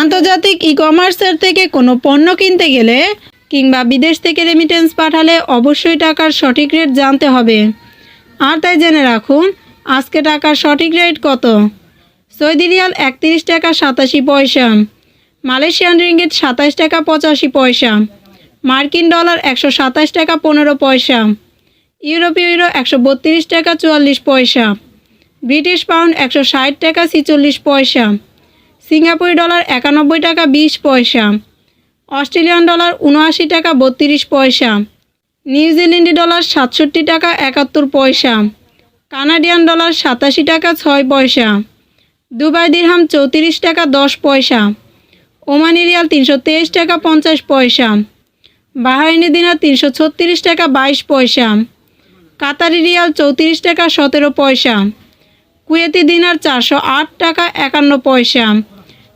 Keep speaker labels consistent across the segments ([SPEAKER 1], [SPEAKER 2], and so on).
[SPEAKER 1] আন্তর্জাতিক ই কমার্সের থেকে কোনো পণ্য কিনতে গেলে কিংবা বিদেশ থেকে রেমিটেন্স পাঠালে অবশ্যই টাকার সঠিক রেট জানতে হবে। আর তাই জেনে রাখুন, আজকে টাকার সঠিক রেট কত? সৌদি রিয়াল একত্রিশ টাকা সাতাশি পয়সা, মালয়েশিয়ান রিঙ্গিত সাতাশ টাকা পঁচাশি পয়সা, মার্কিন ডলার একশো সাতাশ টাকা পনেরো পয়সা, ইউরোপীয় ইউরো একশো বত্রিশ টাকা চুয়াল্লিশ পয়সা, ব্রিটিশ পাউন্ড একশো ষাট টাকা ছিচল্লিশ পয়সা সিঙ্গাপুরি ডলার একানব্বই টাকা বিশ পয়সা, অস্ট্রেলিয়ান ডলার উনআশি টাকা বত্রিশ পয়সা নিউজিল্যান্ডি ডলার সাতষট্টি টাকা একাত্তর পয়সা, কানাডিয়ান ডলার সাতাশি টাকা ছয় পয়সা, দুবাই দিরহাম চৌত্রিশ টাকা দশ পয়সা, ওমানি রিয়াল তিনশো তেইশ টাকা পঞ্চাশ পয়সা, বাহারিনি দিনার তিনশো ছত্রিশ টাকা বাইশ পয়সা, কাতারি রিয়াল চৌত্রিশ টাকা সতেরো পয়সা, কুয়েতি দিনার চারশো আট টাকা একান্ন পয়সা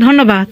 [SPEAKER 1] ধন্যবাদ।